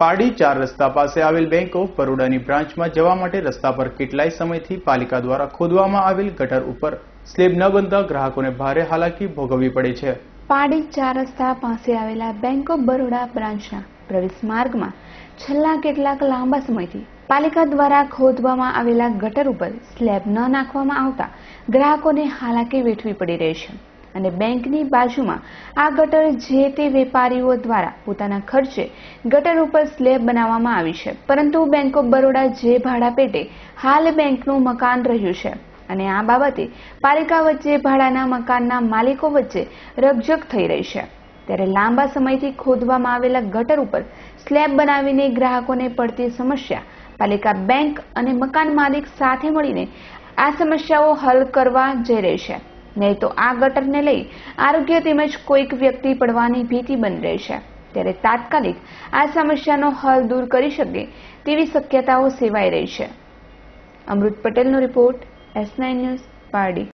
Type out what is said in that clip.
પારડી ચાર રસ્તા પાસે આવેલ બેંક ઓફ બરોડાની બ્રાન્ચમાં જવા માટે રસ્તા પર કેટલાય સમયથી પાલિકા દ્વારા ખોદવામાં આવેલ ગટર ઉપર સ્લેબ ન બનતા ગ્રાહકોને ભારે હાલાકી ભોગવવી પડે છે. પાડી ચાર રસ્તા પાસે આવેલા બેંક ઓફ બરોડા બ્રાન્ચના પ્રવેશ માર્ગમાં છેલ્લા કેટલાક લાંબા સમયથી પાલિકા દ્વારા ખોદવામાં આવેલા ગટર ઉપર સ્લેબ ન નાખવામાં આવતા ગ્રાહકોને હાલાકી વેઠવી પડી રહી છે. અને બેંકની બાજુમાં આ ગટર જે તે વેપારીઓ દ્વારા પોતાના ખર્ચે ગટર ઉપર સ્લેબ બનાવવામાં આવી છે. પરંતુ બેંક ઓફ બરોડા જે ભાડા પેટે હાલ બેંકનું મકાન રહ્યું છે અને આ બાબતે પાલિકા વચ્ચે ભાડાના મકાનના માલિકો વચ્ચે રકઝક થઈ રહી છે. ત્યારે લાંબા સમયથી ખોદવામાં આવેલા ગટર ઉપર સ્લેબ બનાવીને ગ્રાહકોને પડતી સમસ્યા પાલિકા બેંક અને મકાન માલિક સાથે મળીને આ સમસ્યાઓ હલ કરવા જઈ રહી છે. નહીં તો આ ગટરને લઈ આરોગ્ય તેમજ કોઈક વ્યક્તિ પડવાની ભીતિ બની રહી છે. ત્યારે તાત્કાલિક આ સમસ્યાનો હલ દૂર કરી શકે તેવી શક્યતાઓ સેવાઈ રહી છે. અમૃત પટેલનો report S nine news Pardi.